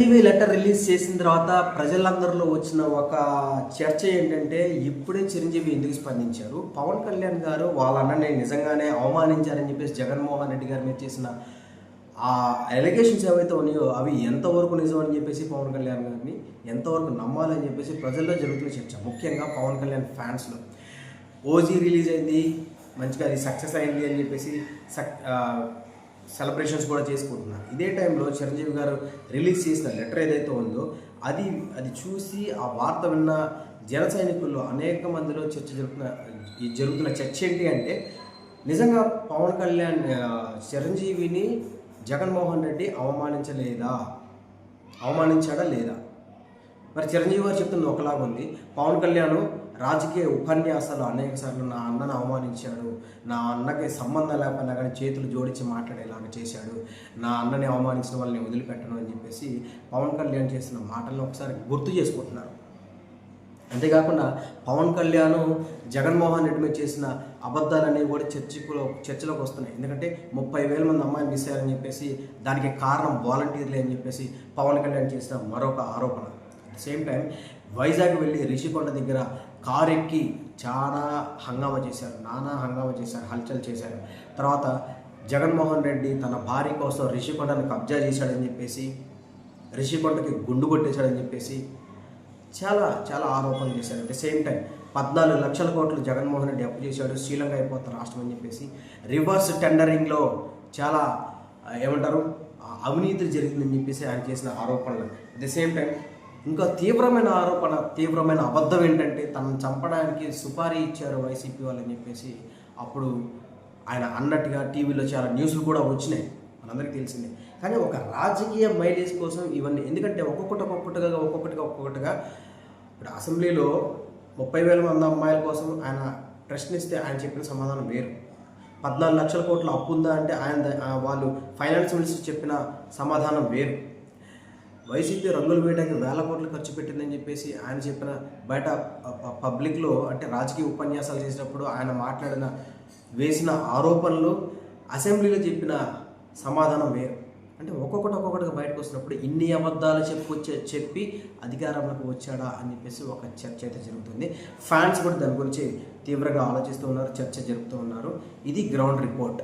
TV letter release చేసిన తర్వాత ప్రజలందరిలో వచ్చిన ఒక చర్చ ఏంటంటే ఇప్పుడే చిరంజీవి ఎందుకు స్పందించారు? పవన్ కళ్యాణ్ గారు వాళ్ళ అన్నని నిజంగానే అవమానించారని చెప్పేసి జగన్మోహన్ రెడ్డి గారి మీద చేసిన ఆ ఎలిగేషన్స్ ఏవైతే ఉన్నాయో అవి ఎంతవరకు నిజం అని చెప్పేసి పవన్ కళ్యాణ్ గారిని ఎంతవరకు నమ్మాలని చెప్పేసి ప్రజల్లో జరుగుతున్న చర్చ ముఖ్యంగా పవన్ కళ్యాణ్ ఫ్యాన్స్లో. ఓజీ రిలీజ్ అయింది మంచిగా అది సక్సెస్ అయింది అని చెప్పేసి సక్ సెలబ్రేషన్స్ కూడా చేసుకుంటున్నారు. ఇదే టైంలో చిరంజీవి గారు రిలీజ్ చేసిన లెటర్ ఏదైతే ఉందో అది అది చూసి ఆ వార్త విన్న జన సైనికుల్లో అనేక మందిలో చర్చ జరుగుతున్న ఈ జరుగుతున్న చర్చ ఏంటి అంటే నిజంగా పవన్ కళ్యాణ్ చిరంజీవిని జగన్మోహన్ రెడ్డి అవమానించలేదా? అవమానించాడా లేదా? మరి చిరంజీవి గారు చెప్తుంది ఒకలాగా ఉంది పవన్ కళ్యాణ్ రాజకీయ ఉపన్యాసాలు అనేక సార్లు నా అన్నను అవమానించాడు. నా అన్నకి సంబంధం లేకపోయినా కానీ చేతులు జోడించి మాట్లాడేలాగా చేశాడు. నా అన్నని అవమానించిన వాళ్ళని వదిలిపెట్టను అని చెప్పేసి పవన్ కళ్యాణ్ చేసిన మాటలను ఒకసారి గుర్తు చేసుకుంటున్నారు. అంతేకాకుండా పవన్ కళ్యాణ్ జగన్మోహన్ రెడ్డి మీద చేసిన అబద్ధాలు అనేవి కూడా చర్చలో చర్చలోకి వస్తున్నాయి. ఎందుకంటే ముప్పై వేల మంది అమ్మాయిలు మిస్ అయ్యారని చెప్పేసి దానికి కారణం వాలంటీర్లే అని చెప్పేసి పవన్ కళ్యాణ్ చేసిన మరొక ఆరోపణ. సేమ్ టైం వైజాగ్ వెళ్ళి రిషికొండ దగ్గర కారు ఎక్కి చాలా హంగామా చేశారు నానా హంగామా చేశారు హల్చల్ చేశారు. తర్వాత జగన్మోహన్ రెడ్డి తన భార్య కోసం రిషికొండను కబ్జా చేశాడని చెప్పేసి రిషికొండకి గుండు కొట్టేశాడని చెప్పేసి చాలా చాలా ఆరోపణలు చేశారు. అట్ ద సేమ్ టైం పద్నాలుగు లక్షల కోట్లు జగన్మోహన్ రెడ్డి అప్పు చేశాడు శ్రీలంక అయిపోతుంది రాష్ట్రం అని చెప్పేసి. రివర్స్ టెండరింగ్లో చాలా ఏమంటారు అవినీతి జరిగిందని చెప్పేసి ఆయన చేసిన ఆరోపణలు. అట్ ద సేమ్ టైం ఇంకా తీవ్రమైన ఆరోపణ తీవ్రమైన అబద్ధం ఏంటంటే తనను చంపడానికి సుపారీ ఇచ్చారు వైసీపీ వాళ్ళని చెప్పేసి అప్పుడు ఆయన అన్నట్టుగా టీవీలో చాలా న్యూస్లు కూడా వచ్చినాయి. మనందరికీ తెలిసిందే. కానీ ఒక రాజకీయ మైలేజ్ కోసం ఇవన్నీ ఎందుకంటే ఒక్కొక్కటి ఒక్కొక్కటిగా ఒక్కొక్కటిగా ఒక్కొక్కటిగా ఇప్పుడు అసెంబ్లీలో ముప్పై వేల మంది అమ్మాయిల కోసం ఆయన ప్రశ్నిస్తే ఆయన చెప్పిన సమాధానం వేరు. పద్నాలుగు లక్షల కోట్ల అప్పు ఉందా అంటే ఆయన వాళ్ళు ఫైనాన్స్ మినిస్టర్ చెప్పిన సమాధానం వేరు. వైసీపీ రంగులు వేయడానికి వేల కోట్లు ఖర్చు పెట్టిందని చెప్పేసి ఆయన చెప్పిన బయట పబ్లిక్లో అంటే రాజకీయ ఉపన్యాసాలు చేసినప్పుడు ఆయన మాట్లాడిన వేసిన ఆరోపణలు అసెంబ్లీలో చెప్పిన సమాధానం వేరు. అంటే ఒక్కొక్కటి ఒక్కొక్కటిగా బయటకు వస్తున్నప్పుడు ఇన్ని అబద్ధాలు చెప్పుకొచ్చే చెప్పి అధికారంలోకి వచ్చాడా అని చెప్పేసి ఒక చర్చ అయితే జరుగుతుంది. ఫ్యాన్స్ కూడా దాని గురించి తీవ్రంగా ఆలోచిస్తూ ఉన్నారు చర్చ జరుపుతూ ఉన్నారు. ఇది గ్రౌండ్ రిపోర్ట్.